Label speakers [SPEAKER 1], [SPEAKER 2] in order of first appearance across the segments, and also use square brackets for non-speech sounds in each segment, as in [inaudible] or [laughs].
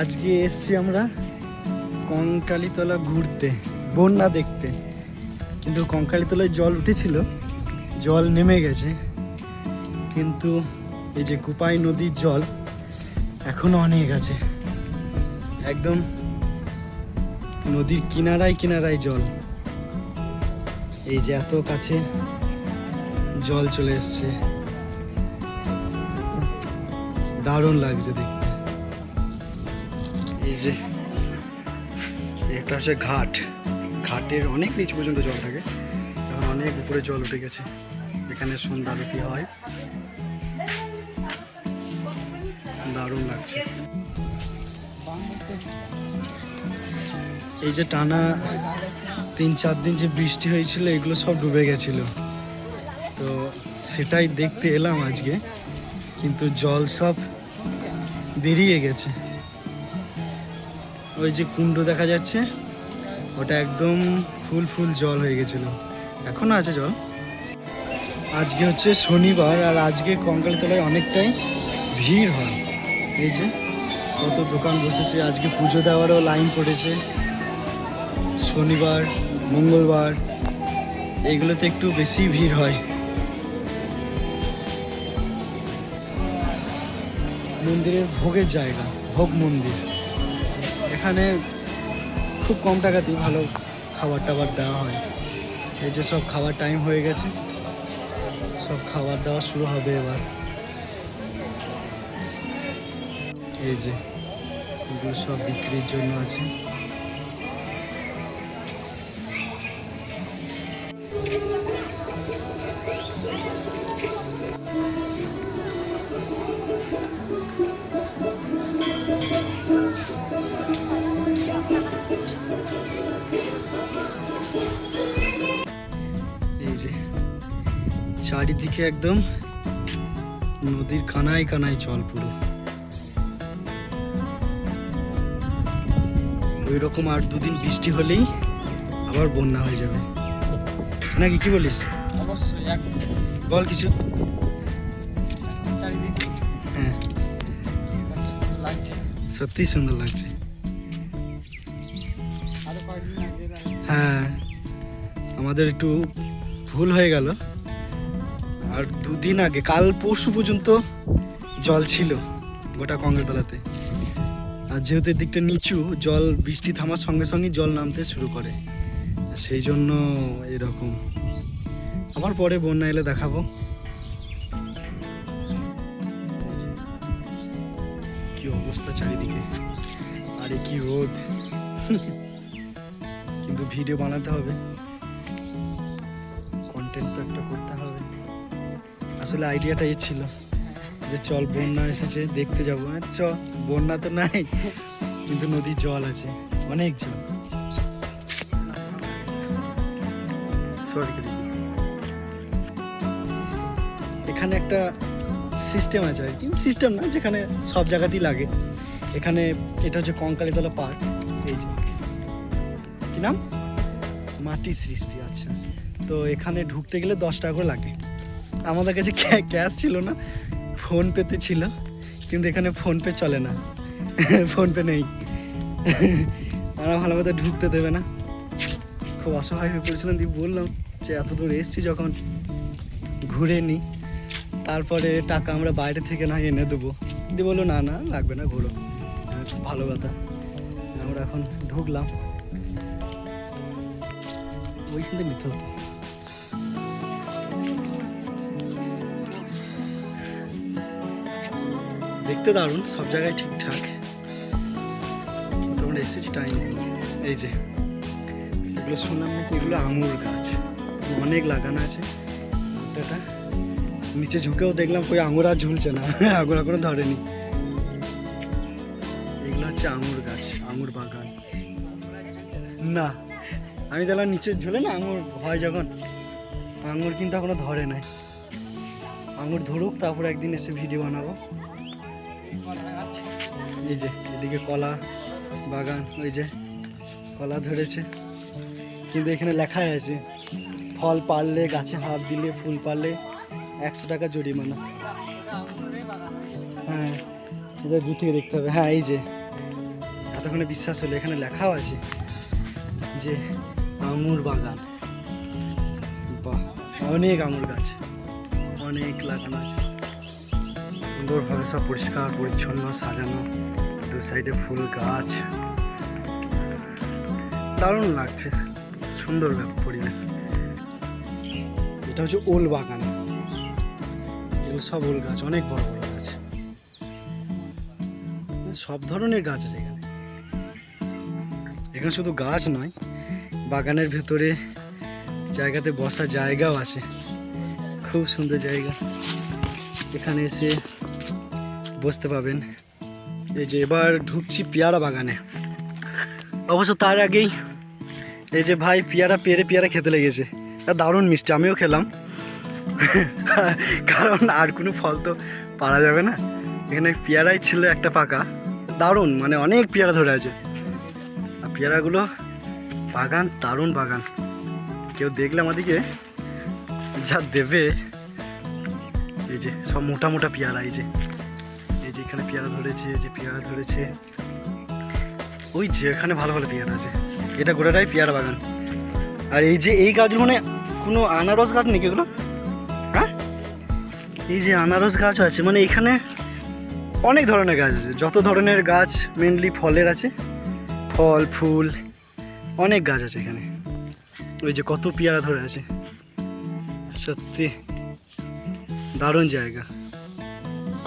[SPEAKER 1] আজকে এসছি আমরা কঙ্কালীতলা ঘুরতে, বন্যা দেখতে। কিন্তু কঙ্কালীতলায় জল উঠেছিল, জল নেমে গেছে। কিন্তু এই যে কুপাই নদীর জল এখনও অনেক আছে। একদম নদীর কিনারায় কিনারায় জল। এই যে এত কাছে জল চলে এসছে। দারুণ লাগছে দেখতে। এই যে এটা হচ্ছে ঘাট। ঘাটের অনেক নিচ পর্যন্ত জল থাকে। এখন অনেক উপরে জল উঠে গেছে। এখানে সন্ধ্যা আরতি হয়। দারুণ লাগছে। এই যে টানা তিন, চার দিন যে বৃষ্টি হয়েছিল, এগুলো সব ডুবে গেছিল। তো সেটাই দেখতে এলাম আজকে। কিন্তু জল সব বেরিয়ে গেছে। ওই যে কুণ্ড দেখা যাচ্ছে, ওটা একদম ফুল ফুল জল হয়ে গেছিল। এখনও আছে জল। আজকে হচ্ছে শনিবার আর আজকে কঙ্কালীতলায় অনেকটাই ভিড় হয়। এই যে কত দোকান বসেছে, আজকে পুজো দেওয়ারও লাইন পড়েছে। শনিবার, মঙ্গলবার এইগুলোতে একটু বেশি ভিড় হয়। মন্দিরের ভোগের জায়গা, ভোগ মন্দির। এখানে খুব কম টাকাতেই ভালো খাবার টাবার দেওয়া হয়। এই যে সব খাবার টাইম হয়ে গেছে, সব খাবার দাওয়া শুরু হবে এবার। এই যে এগুলো সব বিক্রির জন্য আছে। চারিদিকে একদম নদীর কানায় কানায় জল পুরো। ওই রকম আর দুদিন বৃষ্টি হলেই আবার বন্যা হয়ে যাবে। নাকি কি বলিস?
[SPEAKER 2] অবশ্যই
[SPEAKER 1] বল কিছু। হ্যাঁ।
[SPEAKER 2] সুন্দর লাগছে।
[SPEAKER 1] সত্যিই সুন্দর লাগছে হ্যাঁ। আমাদের একটু ভুল হয়ে গেল। আর দুদিন আগে, কাল পরশু পর্যন্ত জল ছিল গোটা কঙ্গেতলাতে আর যেহেতু দিকটা নিচু, জল, বৃষ্টি থামার সঙ্গে সঙ্গে জল নামতে শুরু করে। সেই জন্য এরকম। আবার পরে বন্যা এলে দেখাবো। কি অবস্থা চারিদিকে। আরে কি রোদ। কিন্তু ভিডিও বানাতে হবে। কন্টেন্ট তো একটা করতে হবে। আসলে আইডিয়াটা এই ছিল যে চল বন্যা এসেছে দেখতে যাব। আর চ বন্যা তো নাই কিন্তু নদীর জল আছে অনেক জল। এখানে একটা সিস্টেম আছে আর কি। সিস্টেম না যেখানে সব জায়গাতেই লাগে। এখানে এটা হচ্ছে কঙ্কালীতলা পার্ক। এই যে। কি নাম? মাটি সৃষ্টি আচ্ছা। তো এখানে ঢুকতে গেলে দশ টাকা করে লাগে। আমাদের কাছে ক্যাশ ছিল না ফোন পেতে ছিল, কিন্তু এখানে ফোন পে চলে না ফোন পে নেই। আমরা ভালো মতো ঢুকতে দেবে না। খুব অসহায় হয়ে পড়েছিলাম, দিয়ে বললাম যে এত দূর এসছি যখন ঘুরে নিই তারপরে টাকা আমরা বাইরে থেকে না এনে দেবো। দিয়ে বলল, না না, লাগবে না, ঘোরো। খুব ভালো কথা। আমরা এখন ঢুকলাম। ওইখান থেকে নিতে হতো। দেখতে দারুণ, সব জায়গায় ঠিকঠাক। আমরা এসেছি টাইম এই যে, এগুলো শুনলাম নাকি? এগুলো আঙুর গাছ। অনেক লাগানো আছে। এটা নিচে ঝুঁকেও দেখলাম কই আঙুর আর ঝুলছে না। [laughs] আঙুর এখনও ধরেনি। এগুলো হচ্ছে আঙুর গাছ, আঙুর বাগান। না, আমি দেখলাম নিচে ঝুলে না, আঙুর হয় যখন। আঙুর কিন্তু এখনও ধরে নাই। আঙুর ধরুক, তারপর একদিন এসে ভিডিও বানাবো। এই যে, এদিকে কলা বাগান, ওই যে কলা ধরেছে। কিন্তু এখানে লেখাই আছে, ফল পারলে, গাছে হাত দিলে, ফুল পারলে একশো টাকা জরিমানা। হ্যাঁ এটা দূর থেকে দেখতে হবে। হ্যাঁ এই যে, এতক্ষণে বিশ্বাস হলো, এখানে লেখাও আছে যে আঙুর বাগান। বাহ, অনেক আঙুর গাছ, অনেক লাগানো আছে। সুন্দরভাবে সব পরিষ্কার, পরিচ্ছন্ন, সাজানো। দু সাইডে ফুল, গাছ। দারুণ লাগছে। সুন্দর পরিবেশ। এটা হচ্ছে ওল বাগান। সব ওল গাছ, অনেক বড় বড় গাছ। সব ধরনের গাছ আছে এখানে। এখানে শুধু গাছ নয়, বাগানের ভেতরে জায়গাতে বসার জায়গাও আছে। খুব সুন্দর জায়গা। এখানে এসে বসতে পাবেন। এই যে এবার ঢুকছি পেয়ারা বাগানে। অবশ্য তার আগেই এই যে ভাই পেয়ারা পেরে পেয়ারা খেতে লেগেছে। দারুণ মিষ্টি, আমিও খেলাম। কারণ আর কোনো ফল তো পারা যাবে না। এখানে পেয়ারাই ছিল একটা পাকা। দারুণ মানে অনেক পেয়ারা ধরে আছে। আর পেয়ারাগুলো বাগান, দারুণ বাগান। কেউ দেখলে আমাদেরকে যা দেবে। এই যে সব মোটা মোটা পেয়ারা, এই যে। যে এখানে পেয়ারা ধরেছে, যে পেয়ারা ধরেছে। ওই যে এখানে ভালো ভালো পেয়ারা আছে। এটা গোটাটাই পেয়ারা বাগান। আর এই যে এই গাছ মানে কোনো আনারস গাছ নাকি এগুলো? হ্যাঁ? এই যে আনারস গাছ আছে। মানে এখানে অনেক ধরনের গাছ আছে। যত ধরনের গাছ মেনলি ফলের আছে, ফল, ফুল, অনেক গাছ আছে এখানে। ওই যে কত পেয়ারা ধরে আছে। সত্যি দারুণ জায়গা।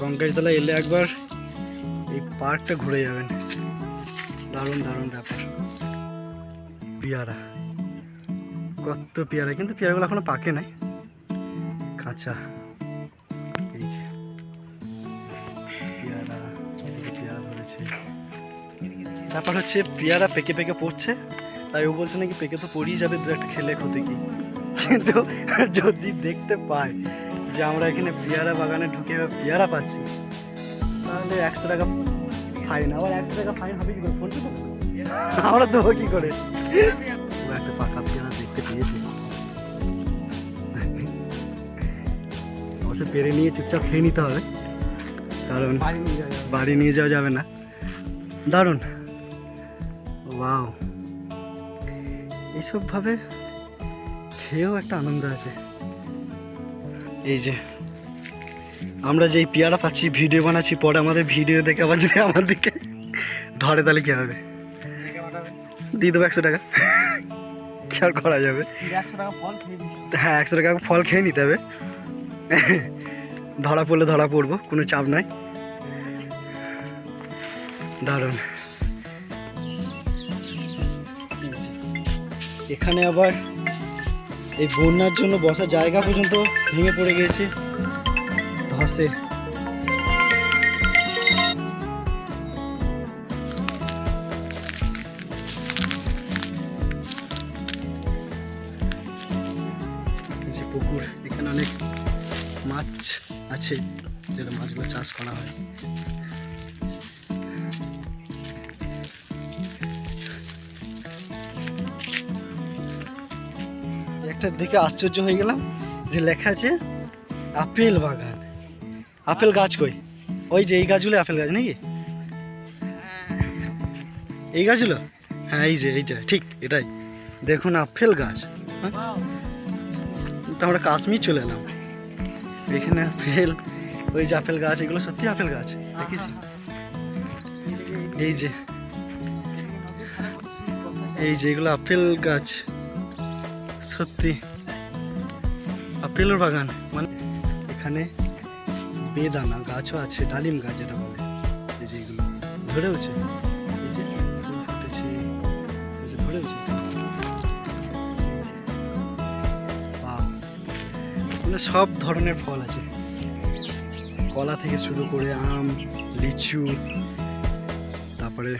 [SPEAKER 1] কঙ্কারিতলা এলে একবার এই পার্কটা ঘুরে যাবেন। দারুণ দারুণ ব্যাপার। পেয়ারা। কত পেয়ারা, কিন্তু পেয়ারাগুলো এখনও পাকে নাই। কাঁচা। পেয়ারা ব্যাপার হচ্ছে, পেয়ারা পেকে পেকে পড়ছে। তাই ও বলছে নাকি পেকে তো পড়েই যাবে, দু একটা খেলে ক্ষতি কি? কিন্তু যদি দেখতে পায় যে আমরা এখানে পেয়ারা বাগানে ঢুকে পেয়ারা পাচ্ছি। তাহলে একশো টাকা ফাইন আবার একশো টাকা ফাইন হবে কি করে? ফোন পে আমরা দেবো কি করে? একটা পাকা পেয়ারা দেখতে পেয়েছে। অবশ্য পেরে নিয়ে চুপচাপ খেয়ে নিতে হবে। কারণ
[SPEAKER 2] বাড়ি নিয়ে যাওয়া যাবে।
[SPEAKER 1] না। দারুণ। ওয়াও। এইসব ভাবে খেয়েও একটা আনন্দ আছে। এই যে, আমরা যেই পেয়ারা পাচ্ছি, ভিডিও বানাচ্ছি, পরে আমাদের ভিডিও দেখে আবার যদি আমাদেরকে ধরে তাহলে কি হবে? দিয়ে দেবো একশো টাকা। কি আর করা যাবে। হ্যাঁ একশো টাকা ফল খেয়ে নিতে হবে। ধরা পড়লে ধরা পড়ব, কোনো চাপ নাই। দারুণ। এখানে আবার এই বন্যার জন্য বসার জায়গা পর্যন্ত ভেঙে পড়ে গিয়েছে। ধসে। পুকুর, এখানে অনেক মাছ আছে, যেগুলো মাছগুলো চাষ করা হয়। একটা দেখে আশ্চর্য হয়ে গেলাম যে লেখা আছে, আপেল বাগান। আপেল গাছ কই? ওই যে এই গাছগুলো আপেল গাছ নাকি? এই গাছগুলো? হ্যাঁ এই যে এইটা, ঠিক এটাই। দেখুন আপেল গাছ।
[SPEAKER 2] Wow.
[SPEAKER 1] তো আমরা কাশ্মীর চলে এলাম। এখানে আপেল, ওই যে আপেল গাছ, এগুলো সত্যি আপেল গাছ? দেখেছি। এই যে এই যে এগুলো আপেল গাছ। সত্যি। আপেলের বাগান মানে এখানে বেদানা গাছও আছে, ডালিম গাছ যেটা বলে। এই যে এগুলো ধরে উঠছে। মানে সব ধরনের ফল আছে। কলা থেকে শুরু করে আম, লিচু, তারপরে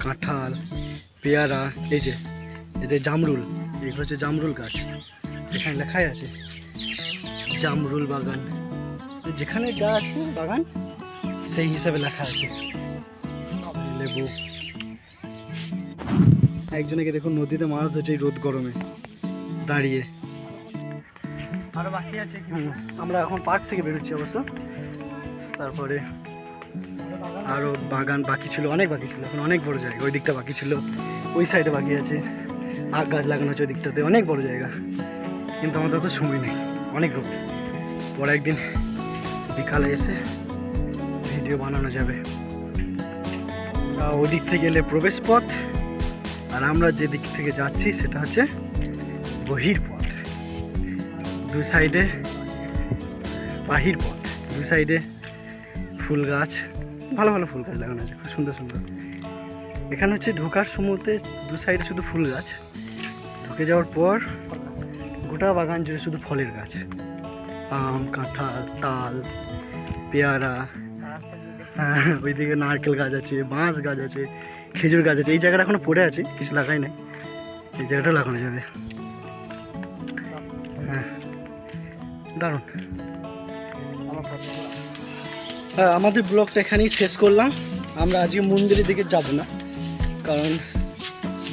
[SPEAKER 1] কাঁঠাল, পেয়ারা, এই যে এই যে জামরুল। এগুলো হচ্ছে জামরুল গাছ। এখানে লেখাই আছে জামরুল বাগান। যেখানে যা আছে বাগান সেই হিসাবে লেখা আছে। লেবু। একজনকে দেখুন নদীতে মাছ ধরছে এই রোদ গরমে দাঁড়িয়ে।
[SPEAKER 2] আরও বাকি আছে
[SPEAKER 1] আমরা এখন পার্ক থেকে বেরোচ্ছি অবশ্য। তারপরে আরও বাগান বাকি ছিল অনেক বাকি ছিল এখন অনেক বড় জায়গা ওই দিকটা বাকি ছিল ওই সাইডে বাকি আছে। আখ গাছ লাগানো আছে ওই দিকটাতে অনেক বড় জায়গা। কিন্তু আমাদের তো সময় নেই, অনেক রোদ পরে একদিন বিকালে এসে ভিডিও বানানো যাবে। ওদিক থেকে এলে প্রবেশ পথ আর আমরা যে দিক থেকে যাচ্ছি সেটা হচ্ছে বহির পথ দু সাইডে বাহির পথ দু সাইডে ফুল গাছ, ভালো ভালো ফুল গাছ লাগানো আছে, খুব সুন্দর সুন্দর। এখানে হচ্ছে ঢোকার সময়তে দু সাইডে শুধু ফুল গাছ। ঢুকে যাওয়ার পর গোটা বাগান জুড়ে শুধু ফলের গাছ। আম কাঁঠাল তাল পেয়ারা হ্যাঁ, ওইদিকে নারকেল গাছ আছে বাঁশ গাছ আছে খেজুর গাছ আছে। এই জায়গাটা এখনও পড়ে আছে কিছু লাগাই নাই। এই জায়গাটা লাগানো যাবে। হ্যাঁ দারুণ। হ্যাঁ আমাদের ব্লগটা এখানেই শেষ করলাম। আমরা আজকে মন্দিরের দিকে যাব না। কারণ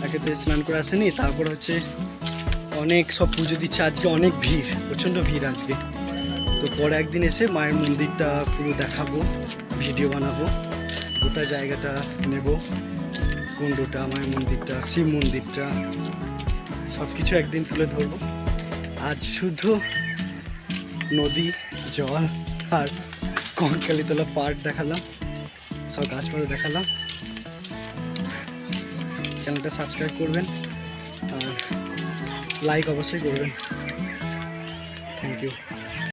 [SPEAKER 1] আগে তো স্নান করে আসেনি, তারপর হচ্ছে অনেক সব পুজো দিচ্ছে, আজকে অনেক ভিড়, প্রচণ্ড ভিড় আজকে। তো পরে একদিন এসে মায়ের মন্দিরটা পুরো দেখাবো, ভিডিও বানাবো, গোটা জায়গাটা নেব, কুণ্ডটা, মায়ের মন্দিরটা, শিব মন্দিরটা সব কিছু একদিন তুলে ধরবো। আজ শুধু নদী, জল আর কঙ্কালীতলা পার্ক দেখালাম, সব গাছপালা দেখালাম। চ্যানেলটা সাবস্ক্রাইব করবেন আর লাইক অবশ্যই করবেন। Thank you